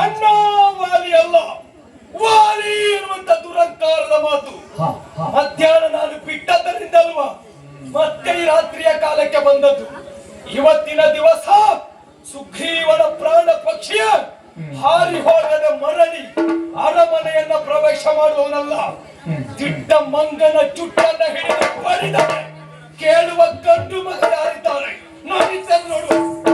ಅಣ್ಣ ವಾಲಿ ಅಲ್ಲ. ವಾಲಿ ಎನ್ನುವಂತ ದುರಂಕಾರದ ಮಾತು. ಮಧ್ಯಾಹ್ನ ನಾನು ಬಿಟ್ಟದ್ದರಿಂದ ಅಲ್ವಾ ಮತ್ತೆ ಈ ರಾತ್ರಿಯ ಕಾಲಕ್ಕೆ ಬಂದದ್ದು. ಇವತ್ತಿನ ದಿವಸ ಸುಗ್ರೀವನ ಪ್ರಾಣ ಪಕ್ಷಿಯ ಹಾರಿ ಹೋಗದ ಮರಳಿ ಅರಮನೆಯನ್ನ ಪ್ರವೇಶ ಮಾಡುವವನಲ್ಲ. ದಿಟ್ಟ ಮಂಗನ ಚುಟ್ಟನ್ನ ಹಿಡಿದು ಕೇಳುವ ಗಂಡು ಮಗ ಯಾರಿದ್ದಾರೆ? ನೋಡು.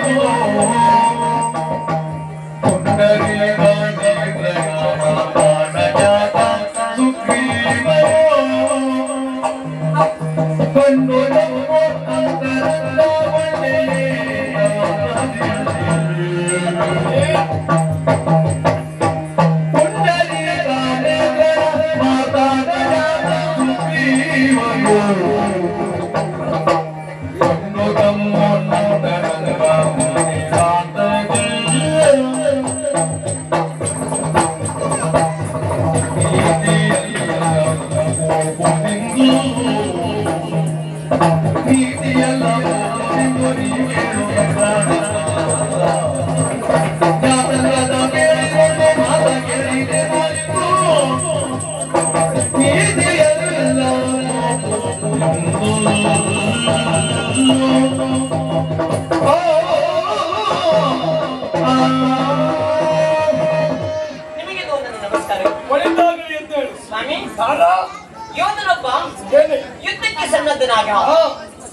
ಯೋಧನೊಬ್ಬ ಏನೇ ಯುದ್ಧಕ್ಕೆ ಸನ್ನದ್ಧನಾಗ ಹಾ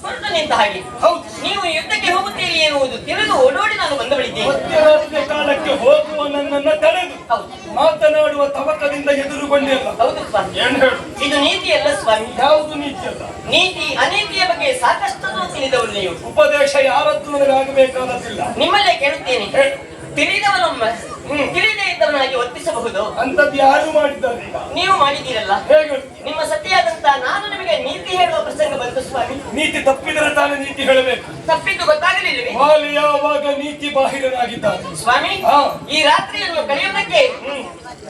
ಹೊರಟು ನಿಂತ ಹಾಗೆ ಹೌದು ನೀವು ಯುದ್ಧಕ್ಕೆ ಹೋಗುತ್ತೀರಿ ಎನ್ನುವುದು ತಿಳಿದು ಓಡೋಡಿ ನಾನು ಬಂದು ಬಿಡಿದ್ದೇನೆ ಮಧ್ಯರಾತ್ರಿ ಕಾಲಕ್ಕೆ ಹೋಗುವ ನನ್ನನ್ನ ತಡೆದು ಮಾತನಾಡುವ ತವಕದಿಂದ ಎದುರುಗೊಂಡೆ ಅಲ್ಲ ಇದು ನೀತಿ ಅಲ್ಲ ಸ್ವಾಮಿ. ಯಾವುದು ನೀತಿ ಅಲ್ಲ? ನೀತಿ ಅನೀತಿಯ ಬಗ್ಗೆ ಸಾಕಷ್ಟು ತಿಳಿದವರು ನೀವು. ಉಪದೇಶ ಯಾರದ್ದು ನನಗೆ ಆಗಬೇಕಾದದ್ದಿಲ್ಲ. ನಿಮ್ಮಲ್ಲೇ ಕೇಳುತ್ತೇನೆ. ತಿಳಿದವನೊಮ್ಮ ತಿಳಿದೇ ಇದ್ದ ನನಗೆ ಒತ್ತಿಸಬಹುದು ಅಂತದ್ದು ಯಾರು ಮಾಡಿದ್ದಾರೆ ನೀವು ಮಾಡಿದ್ದೀರಲ್ಲ? ಹೇಗೆ ನಿಮ್ಮ ಸತಿಯಾದಂತ ನಾನು ನಿಮಗೆ ನೀತಿ ಹೇಳುವ ಪ್ರಸಂಗ ಬಂತು ಸ್ವಾಮಿ. ನೀತಿ ತಪ್ಪಿದರೆ ತಾನೇ ನೀತಿ ಹೇಳಬೇಕು. ತಪ್ಪಿದ್ದು ಗೊತ್ತಾಗಲಿಲ್ಲವೇ? ವಾಲಿ ಯಾವಾಗ ನೀತಿ ಬಾಹಿರನಾಗಿದ್ದಾನೆ ಸ್ವಾಮಿ ಹಾ. ಈ ರಾತ್ರಿಯನ್ನು ಕಳೆಯುವುದಕ್ಕೆ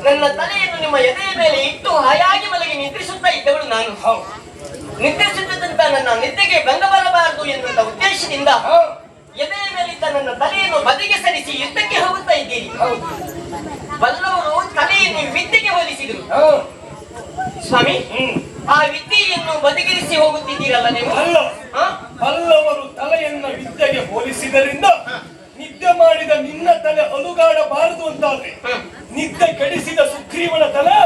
ನನ್ನ ತಲೆಯನ್ನು ನಿಮ್ಮ ಎದೆಯ ಮೇಲೆ ಇಟ್ಟು ಹಾಯಾಗಿ ಮಲಗಿ ನಿದ್ರಿಸುತ್ತಾ ಇದ್ದವಳು ನಾನು. ಹೌದು. ನಿದ್ರಿಸುತ್ತಿದ್ದಂತ ನನ್ನ ನಿದ್ದೆಗೆ ಭಂಗ ಬರಬಾರದು ಎನ್ನುವಂತ ಉದ್ದೇಶದಿಂದ ಹಾ, ಎದೆಯ ಮೇಲೆ ನನ್ನ ತಲೆಯನ್ನು ಬದಿಗೆ ಸರಿಸಿ ಯುದ್ಧಕ್ಕೆ ಹೋಗುತ್ತಾ ಇದ್ದೀರಿ. ಬಲ್ಲವರು ತಲೆಯನ್ನು ವಿದ್ಯೆಗೆ ಹೋಲಿಸಿದರು. ಸ್ವಾಮಿ ಆ ವಿದ್ಯೆಯನ್ನು ಬದಿಗಿರಿಸಿ ಹೋಗುತ್ತಿದ್ದೀರಲ್ಲ ನೀವು? ಅಲ್ಲ. ಬಲ್ಲವರು ತಲೆಯನ್ನ ವಿದ್ಯೆಗೆ ಹೋಲಿಸಿದರಿಂದ ನಿದ್ದೆ ಮಾಡಿದ ನಿನ್ನ ತಲೆ ಅಲುಗಾಡಬಾರದು ಅಂತಾದ್ರೆ. ನಿದ್ದೆ ಕೆಡಿಸಿದ ಸುಗ್ರೀವನ ತಲೆ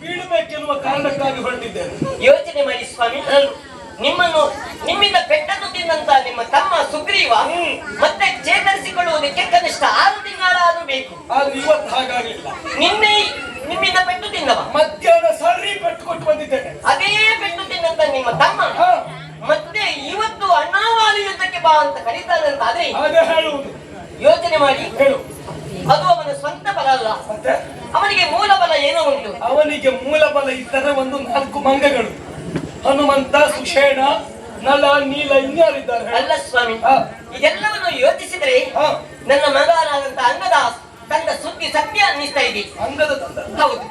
ಬೀಳಬೇಕೆನ್ನುವ ಕಾರಣಕ್ಕಾಗಿ ಹೊರಟಿದ್ದೇನೆ. ಯೋಚನೆ ಮಾಡಿ ಸ್ವಾಮಿ. ನಿಮ್ಮನ್ನು ನಿಮ್ಮಿಂದ ಪೆಟ್ಟನ್ನು ತಿಂದಂತ ನಿಮ್ಮ ತಮ್ಮ ಸುಗ್ರೀವ ಮತ್ತೆ ಚೇತರಿಸಿಕೊಳ್ಳುವುದಕ್ಕೆ ಕನಿಷ್ಠ ಆರು ತಿಂಗಳಾದ್ರೂ ಬೇಕು. ಆದ್ರೆ ಇವತ್ತು ಹಾಗಾಗ್ಲಿಲ್ಲ ನಿನ್ನೆ ನಿಮ್ಮಿಂದ ಪೆಟ್ಟು ತಿಂದವ ಮಧ್ಯಾಹ್ನ ಸರಿ ಪೆಟ್ಟು ಕೊಟ್ಟು ಬಂದಿದ್ದೇನೆ. ಅದೇ ಪೆಟ್ಟು ತಿಂದಂತ ನಿಮ್ಮ ತಮ್ಮ. ಮತ್ತೆ ಇವತ್ತು ಅಣ್ಣಾವಾಲಿ ಯುದ್ಧಕ್ಕೆ ಬಾ ಅಂತ ಕರೀತಾನಂತಾದ್ರೆ ಯೋಚನೆ ಮಾಡಿ. ಹೇಳು. ಅದು ಅವನ ಸ್ವಂತ ಬಲ ಅಲ್ಲ. ಅವನಿಗೆ ಮೂಲ ಬಲ ಏನೋ ಉಂಟು. ಅವನಿಗೆ ಮೂಲ ಬಲ ಇದ್ದರೆ ಒಂದು ನಾಲ್ಕು ಮಂಗಗಳು. ಹನುಮಂತ ಸುಷೇಣ ನಲ ನೀಲ ಇನ್ಯಾರಿದ್ದಾರೆ? ಅಲ್ಲ ಸ್ವಾಮಿ. ಇದೆಲ್ಲವನ್ನು ಯೋಚಿಸಿದ್ರೆ ನನ್ನ ಮಗನಾದಂತ ಅಂಗದ ತಂದ ಸುದ್ದಿ ಸತ್ಯ ಅನ್ನಿಸ್ತಾ ಇದೆ ಅಂಗದ ತಂದ ಹೌದು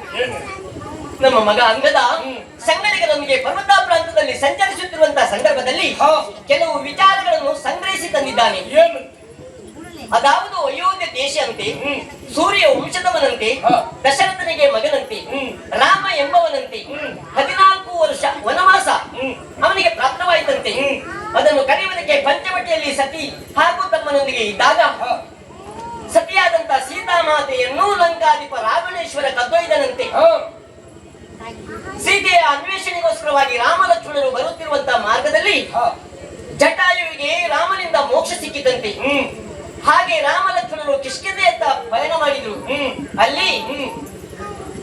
ನಮ್ಮ ಮಗ ಅಂಗದ. ಸಂಗಡಿಗರೊಂದಿಗೆ ಪರ್ವತ ಪ್ರಾಂತದಲ್ಲಿ ಸಂಚರಿಸುತ್ತಿರುವಂತಹ ಸಂದರ್ಭದಲ್ಲಿ. ಕೆಲವು ವಿಚಾರಗಳನ್ನು ಸಂಗ್ರಹಿಸಿ ತಂದಿದ್ದಾನೆ ಏನು ಅದಾವುದು ಅಯೋಧ್ಯ ದೇಶ ಅಂತ ಹ್ಮ್. ಸೂರ್ಯ ವಂಶದವನಂತೆ ದಶರಥನಿಗೆ ಮಗನಂತೆ ಹ್ಮ್. ರಾಮ ಎಂಬವನಂತೆ ಹ್ಮ್. ಹದಿನಾಲ್ಕು ವರ್ಷ ವನವಾಸ ಹ್ಮ್. ಅವನಿಗೆ ಪ್ರಾಪ್ತವಾಯಿತಂತೆ ಹ್ಮ್. ಅದನ್ನು ಕರೆಯುವುದಕ್ಕೆ ಪಂಚವಟಿಯಲ್ಲಿ ಸತಿ ಹಾಗೂ ತಮ್ಮನೊಂದಿಗೆ ಇದ್ದಾಗ. ಸತಿಯಾದಂತ ಸೀತಾಮಾತೆಯನ್ನು ಲಂಕಾಧಿಪ ರಾವಣೇಶ್ವರ ಕದ್ದೊಯ್ದನಂತೆ. ಸೀತೆಯ ಅನ್ವೇಷಣೆಗೋಸ್ಕರವಾಗಿ ರಾಮ ಲಕ್ಷ್ಮಣರು ಬರುತ್ತಿರುವಂತಹ ಮಾರ್ಗದಲ್ಲಿ. ಜಟಾಯುವಿಗೆ ರಾಮನಿಂದ ಮೋಕ್ಷ ಸಿಕ್ಕಿದಂತೆ ಹ್ಮ್. ಹಾಗೆ ರಾಮಲಕ್ಷ್ಮಣರು ಕಿಷ್ಕಿಂದೆ ಅಂತ ಪಯಣ ಮಾಡಿದ್ರು ಹ್ಮ್. ಅಲ್ಲಿ.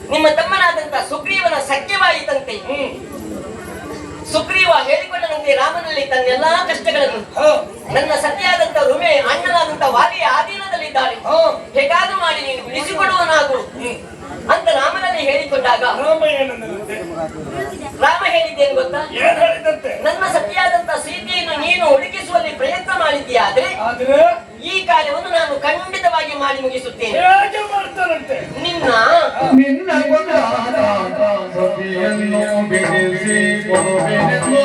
ನಿಮ್ಮ ತಮ್ಮನಾದಂತ ಸುಗ್ರೀವನ ಸಖ್ಯವಾಯಿತಂತೆ ಹ್ಮ್. ಸುಗ್ರೀವ ಹೇಳಿಕೊಂಡನಂತೆ ರಾಮನಲ್ಲಿ ತನ್ನೆಲ್ಲಾ ಕಷ್ಟಗಳನ್ನು. ನನ್ನ ಸತ್ಯಾದಂತ ರುಮೆ ಅಣ್ಣನಾದಂತ ವಾಲಿಯ ಆಧೀನದಲ್ಲಿದ್ದಾಳೆ ಇದ್ದಾರೆ ಹೇಗಾದ್ರೂ ಮಾಡಿ ನೀನು ಬಿಡಿಸಿಕೊಡುವನಾಗು. ಅಂತ ರಾಮನಲ್ಲಿ ಹೇಳಿಕೊಂಡಾಗ ರಾಮ ಹೇಳಿದ್ದೇನು ಗೊತ್ತಾ ನನ್ನ ಸತ್ಯಾದಂತ ಸೀತೆಯನ್ನು ನೀನು ಹುಡುಕಿಸುವಲ್ಲಿ ಪ್ರಯತ್ನ ಮಾಡಿದ್ಯಾದ್ರೆ ಆದ್ರೆ ಈ ಕಾರ್ಯವನ್ನು ನಾನು ಖಂಡಿತವಾಗಿ ಮಾಡಿ ಮುಗಿಸುತ್ತೇನೆ ಹೇಗೆ ಮಾಡ್ತಾರಂತೆ ನಿನ್ನ ನಿನ್ನ ಗುಣಾದ ಸತಿಯನ್ನು ಬಿಡಿಸಿ ಕೊಡುವೆನೆಂದು.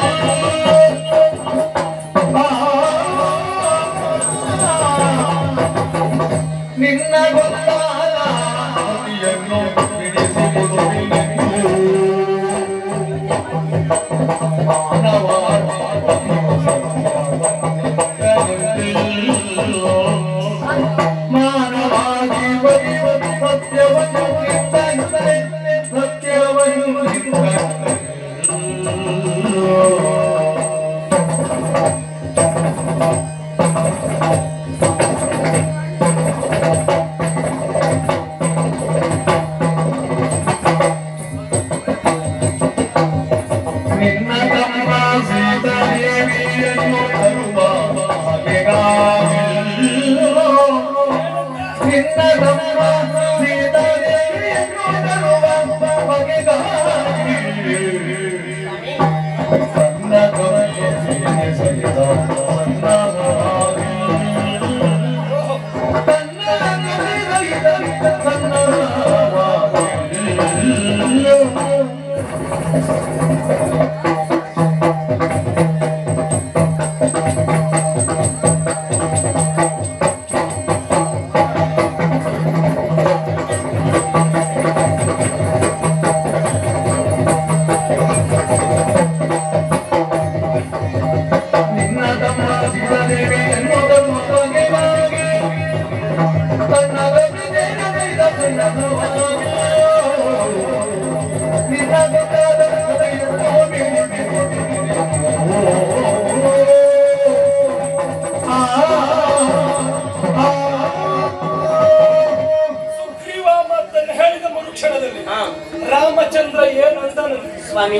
ನಿನ್ನ ಗುಣಾದ ಸತಿಯನ್ನು ಬಿಡಿಸಿ ಕೊಡುವೆನೆಂದು. ಮಾನವ ಹಾ, ರಾಮಚಂದ್ರ ಏನು ಅಂತಾನು? ಸ್ವಾಮಿ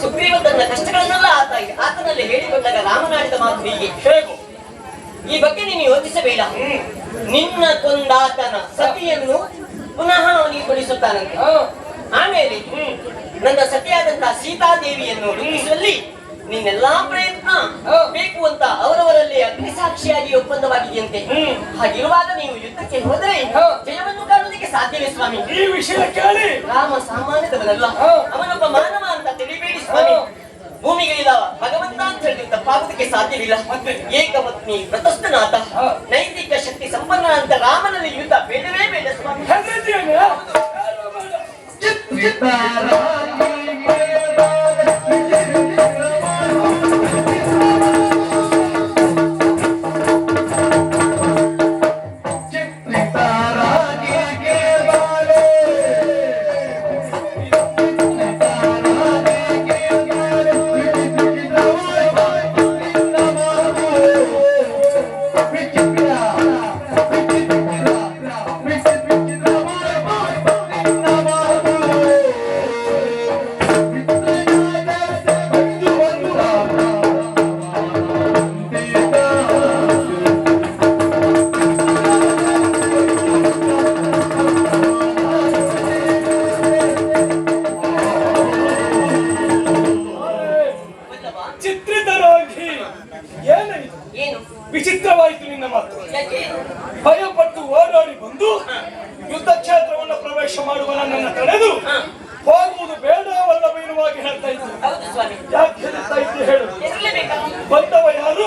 ಸುಗ್ರೀವ ತನ್ನ ಕಷ್ಟಗಳನ್ನೆಲ್ಲ ಆತ ಆತನಲ್ಲಿ ಹೇಳಿಕೊಂಡಾಗ ರಾಮನಾಡಿದ ಮಾತು ಹೀಗೆ. ಹೇಗೋ? ಈ ಬಗ್ಗೆ ನೀನು ಯೋಚಿಸಬೇಡ. ನಿನ್ನ ಕೊಂದಾತನ ಸತಿಯನ್ನು ಪುನಃ ಅವನಿಗೆ ಕೊಡಿಸುತ್ತಾನಂತೆ. ಆಮೇಲೆ ನನ್ನ ಸತಿಯಾದಂತಹ ಸೀತಾದೇವಿಯನ್ನು ರೂಪಿಸುವಲ್ಲಿ ನಿನ್ನೆಲ್ಲಾ ಪ್ರಯತ್ನ ಬೇಕು ಅಂತ ಅವರವರಲ್ಲಿ ಅಗ್ನಿಸಾಕ್ಷಿಯಾಗಿ ಒಪ್ಪಂದವಾಗಿದೆಯಂತೆ. ಹಾಗಿರುವ ಹಾಗಿರುವಾಗ ನೀವು ಯುದ್ಧಕ್ಕೆ ಹೋದರೆ. ಜಯವನ್ನು ಕಾಣುವುದಕ್ಕೆ ಸಾಧ್ಯವೇ ಸ್ವಾಮಿ. ಈ ವಿಷಯ ಕೇಳಿ. ರಾಮ ಸಾಮಾನ್ಯದವನಲ್ಲ. ಅವನೊಬ್ಬ ಮಾನವ ಅಂತ ತಿಳಿಬೇಡಿ ಸ್ವಾಮಿ. ಭೂಮಿಗೆ ಇಲ್ಲ ಭಗವಂತ ಅಂತ ಹೇಳಿ ತಪ್ಪಾಗುವುದಕ್ಕೆ ಸಾಧ್ಯವಿಲ್ಲ. ಮತ್ತೆ? ಏಕಪತ್ನಿ ವ್ರತಸ್ಥನಾಥ ನೈತಿಕ ಶಕ್ತಿ ಸಂಪನ್ನ ಅಂತ ರಾಮನಲ್ಲಿ ಯುದ್ಧ ಬೇಡವೇ ಬೇಡ ಸ್ವಾಮಿ. ವಿಚಿತ್ರವಾಯಿತು ನಿನ್ನ ಮಾತು. ಭಯಪಟ್ಟು ಓಡಾಡಿ ಬಂದು ಯುದ್ಧ ಕ್ಷೇತ್ರವನ್ನು ಪ್ರವೇಶ ಮಾಡುವ ನನ್ನನ್ನು ತಡೆದು ಹೋಗುವುದು ಬೇಡವಲ್ಲವೇನುವಾಗಿ ಹೇಳ್ತಾ ಇದ್ದು ಯಾಕೆ ಹೇಳ್ತಾ ಇದ್ದೆ ಹೇಳು. ಬಂದವ ಯಾರು?